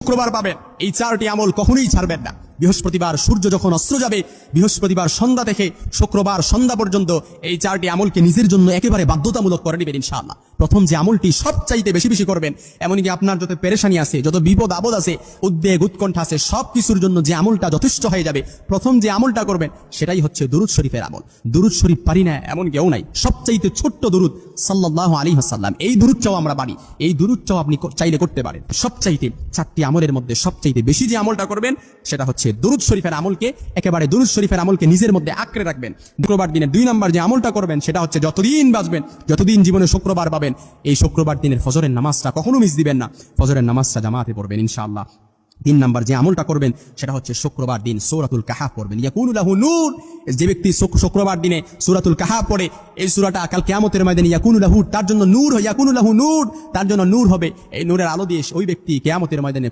শুক্রবার পাবেন। এই চারটি আমল কখনোই ছাড়বেন না। বৃহস্পতিবার সূর্য যখন অস্ত্র যাবে, বৃহস্পতিবার সন্ধ্যা থেকে শুক্রবার সন্ধ্যা পর্যন্ত এই চারটি আমলকে নিজের জন্য একেবারে বাধ্যতামূলক করে নেবেন ইনশাআল্লাহ। প্রথম যে আমলটি সবচাইতে বেশি বেশি করবেন, এমনকি আপনার যত পেরেশানি আছে, যত বিপদ আপদ আছে, উদ্বেগ, উৎকণ্ঠা আছে সব কিছুর জন্য যে আমলটা যথেষ্ট হয়ে যাবে, প্রথম যে আমলটা করবেন, সেটাই হচ্ছে দুরুদ শরীফের আমল। দুরুদ শরীফ পারি না, এমন কেউ নাই। সবচাইতে ছোট্ট দুরুদ সাল্লাহ আলী হাসাল্লাম এই দুরুদ চাও আমরা পারি। এই দুরুদ চাও আপনি চাইলে করতে পারেন। সবচাইতে চারটি আমলের মধ্যে সবচাইতে বেশি যে আমলটা করবেন, সেটা হচ্ছে দুরুদ শরীফের আমলকে একেবারে দুরুদ শরীফের আমলকে নিজের মধ্যে আঁকড়ে রাখবেন। শুক্রবার দিনে দুই নম্বর যে আমলটা করবেন, সেটা হচ্ছে যতদিন বাঁচবেন, যতদিন জীবনে শুক্রবার পাবেন এই শুক্রবার দিনের ফজরের নামাজটা কখনো মিস দিবেন না। ফজরের নামাজটা জামাতে পড়বেন, ইনশাআল্লাহ। তিন নাম্বার যে আমলটা করবেন, সেটা হচ্ছে শুক্রবার দিন সৌরাতুল কাহা পড়বেন। ইয়াকুনুল্লাহ লাহু নূর। যে ব্যক্তি শুক্রবার দিনে সুরাতুল কাহা পড়ে, এই সুরাটা কাল কেমতের ময়দানে ইয়াকুনু লাহু, তার জন্য নূর হয়। ইয়াকুনু লাহু নূর, তার জন্য নূর হবে। এই নূরের আলো দিয়ে ওই ব্যক্তি কেয়ামতের ময়দানে